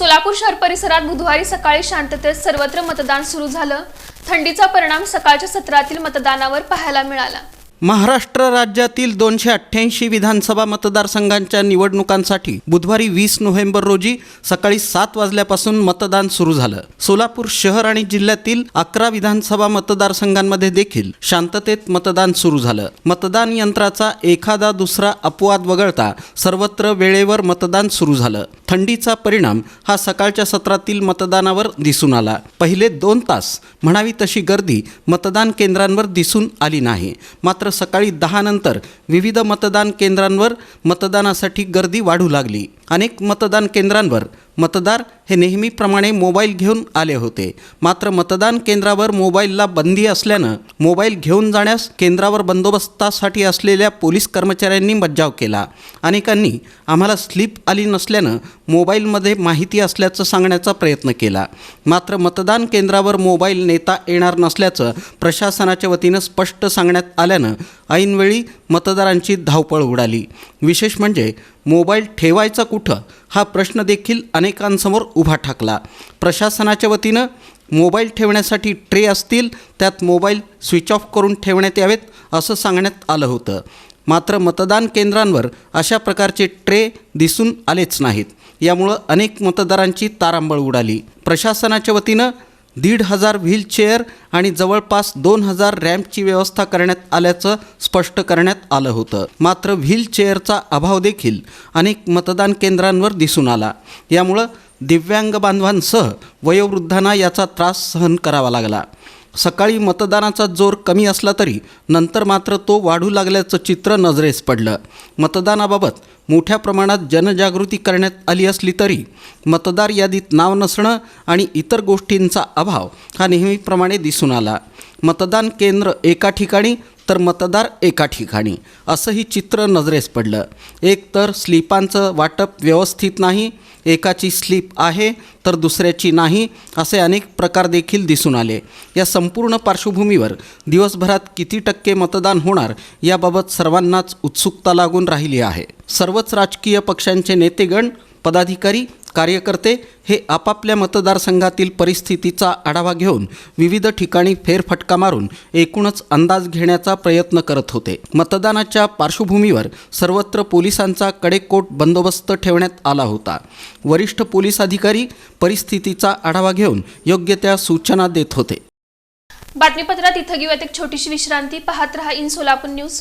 सोलापूर शहर परिसरात बुधवारी सकाळी शांततेत सर्वत्र मतदान सुरू झालं. थंडीचा परिणाम सकाळच्या सत्रातील मतदानावर पाहायला मिळाला. महाराष्ट्र राज्यातील दोनशे अठ्ठ्याऐंशी विधानसभा मतदारसंघांच्या निवडणुकांसाठी बुधवारी वीस नोव्हेंबर रोजी सकाळी सात वाजल्यापासून मतदान सुरू झालं. सोलापूर शहर आणि जिल्ह्यातील अकरा विधानसभा मतदारसंघांमध्ये देखील शांततेत मतदान सुरू झालं. मतदान यंत्राचा एखादा दुसरा अपवाद वगळता सर्वत्र वेळेवर मतदान सुरू झालं. थंडीचा परिणाम हा सकाळच्या सत्रातील मतदानावर दिसून आला. पहिले दोन तास म्हणावी तशी गर्दी मतदान केंद्रांवर दिसून आली नाही. मात्र सकाळी दहानंतर विविध मतदान केंद्रांवर मतदानासाठी गर्दी वाढू लागली. अनेक मतदान केंद्रांवर मतदार हे नेहमीप्रमाणे मोबाईल घेऊन आले होते. मात्र मतदान केंद्रावर मोबाईलला बंदी असल्यानं मोबाईल घेऊन जाण्यास केंद्रावर बंदोबस्तासाठी असलेल्या पोलीस कर्मचाऱ्यांनी मज्जाव केला. अनेकांनी आम्हाला स्लिप आली नसल्यानं मोबाईलमध्ये माहिती असल्याचं सांगण्याचा प्रयत्न केला. मात्र मतदान केंद्रावर मोबाईल नेता येणार नसल्याचं प्रशासनाच्या वतीनं स्पष्ट सांगण्यात आल्यानं ऐनवेळी मतदारांची धावपळ उडाली. विशेष म्हणजे मोबाईल ठेवायचा कुठं? हा प्रश्न देखील अनेकांसमोर उभा ठाकला. प्रशासनाच्या वतीनं मोबाईल ठेवण्यासाठी ट्रे असतील त्यात मोबाईल स्विच ऑफ करून ठेवण्यात यावेत असं सांगण्यात आलं होतं. मात्र मतदान केंद्रांवर अशा प्रकारचे ट्रे दिसून आलेच नाहीत. यामुळं अनेक मतदारांची तारांबळ उडाली. प्रशासनाच्या वतीनं दीड हजार व्हीलचेअर आणि जवळपास दोन हजार रॅम्पची व्यवस्था करण्यात आल्याचं स्पष्ट करण्यात आलं होतं. मात्र व्हीलचेअरचा अभाव देखील अनेक मतदान केंद्रांवर दिसून आला. यामुळं दिव्यांग बांधवांसह वयोवृद्धांना याचा त्रास सहन करावा लागला. सकाळी मतदानाचा जोर कमी असला तरी नंतर मात्र तो वाढू लागल्याचं चित्र नजरेस पडलं. मतदानाबाबत मोठ्या प्रमाणात जनजागृती करण्यात आली असली तरी मतदार यादीत नाव नसणं आणि इतर गोष्टींचा अभाव हा नेहमीप्रमाणे दिसून आला. मतदान केंद्र एका ठिकाणी तर मतदार एका ठिकाणी. असंही चित्र नजरेस पडलं. एक तर स्लिपांचं वाटप व्यवस्थित नाही एकाची स्लिप आहे तर दुसऱ्याची नाही असे अनेक प्रकार देखील दिसून आले. या संपूर्ण पार्श्वभूमीवर दिवसभरात किती टक्के मतदान होणार याबाबत सर्वांनाच उत्सुकता लागून राहिली आहे. सर्वच राजकीय पक्षांचे नेतेगण पदाधिकारी कार्यकर्ते हे आपापल्या मतदारसंघातील परिस्थितीचा आढावा घेऊन विविध ठिकाणी फेरफटका मारून एकूणच अंदाज घेण्याचा प्रयत्न करत होते. मतदानाच्या पार्श्वभूमीवर सर्वत्र पोलिसांचा कडेकोट बंदोबस्त ठेवण्यात आला होता. वरिष्ठ पोलीस अधिकारी परिस्थितीचा आढावा घेऊन योग्य त्या सूचना देत होते. बातमीपत्रात इथं घेऊयात एक छोटीशी विश्रांती. पाहत रहा इन सोलापूर न्यूज.